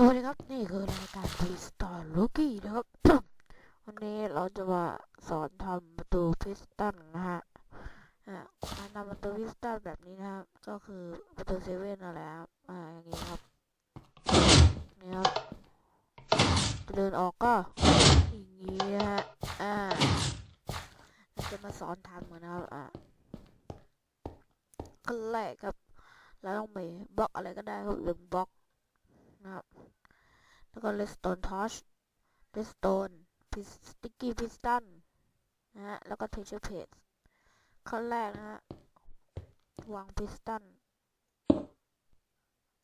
สวัสดีครับ นี่คือรายการ p l a y s t a r Rookie นะครับ วันนี้เราจะมาสอนทำประตูพิสตันนะฮะอ่าการทำประตูพิสตันแบบนี้นะครับ ก็คือประตูเซเว่นนั่นแหละครับอ่าอย่างนี้ครับนี่ครับจะเดินออกก็อย่างนี้นะฮะอ่าเราจะมาสอนทำกันนะครับอ่าขั้นแรกครับเราต้องมีบล็อกอะไรก็ได้ครับหนึ่งบล็อกนะครับ แล้วก็ redstone torch redstone sticky piston นะฮะ แล้วก็ texture plate ขั้นแรกนะฮะ วาง piston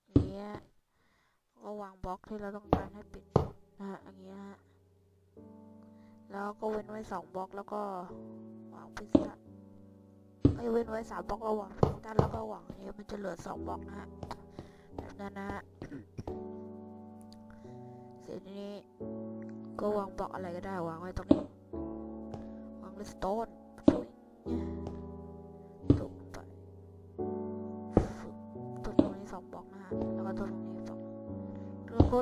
อย่างเงี้ยก็วางบล็อกที่เราต้องการให้ปิดนะฮะอย่างเงี้ยฮะ แล้วก็เว้นไว้สองบล็อกแล้วก็วาง piston ไอเว้นไว้สามบล็อกแล้ววาง piston แล้วก็วางอย่างเงี้ยมันจะเหลือสองบล็อกนะฮะแบบนั้นนะฮะ ทีนี้ก็วางบล็อกอะไรก็ได้วางไว้ตรงนี้ วางเลสโตนช่วยเนี่ยตกไปฟึบตัวตรงนี้สองบล็อกนะฮะ แล้วก็ตัวตรงนี้สองแล้วก็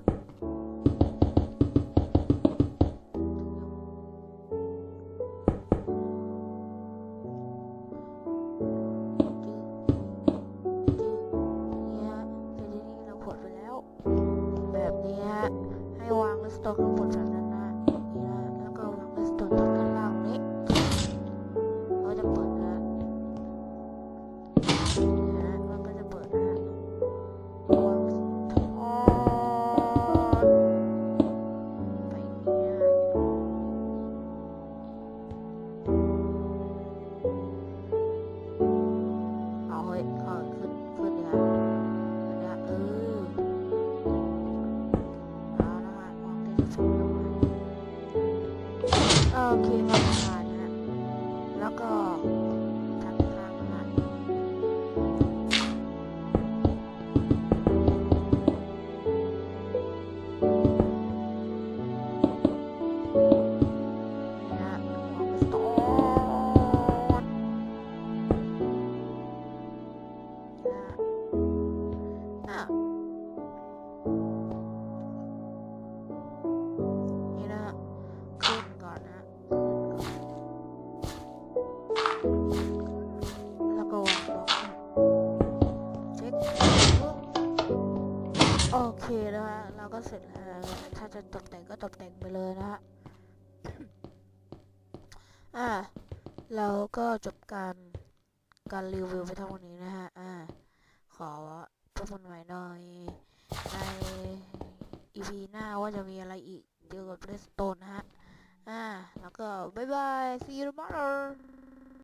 วางเลส โอเเคนะฮะเราก็เสร็จแล้วถ้าจะตกแต่งก็ตกแต่งไปเลยนะฮะอ่าเราก็จบการการรีวิวไปเท่านี้นะฮะอ่าขอพบกันใหม่หน่อยใน EP หน้าว่าจะมีอะไรอีกเกี่ยวกับ Redstone นะฮะอ่าแล้วก็บ๊ายบาย see you tomorrow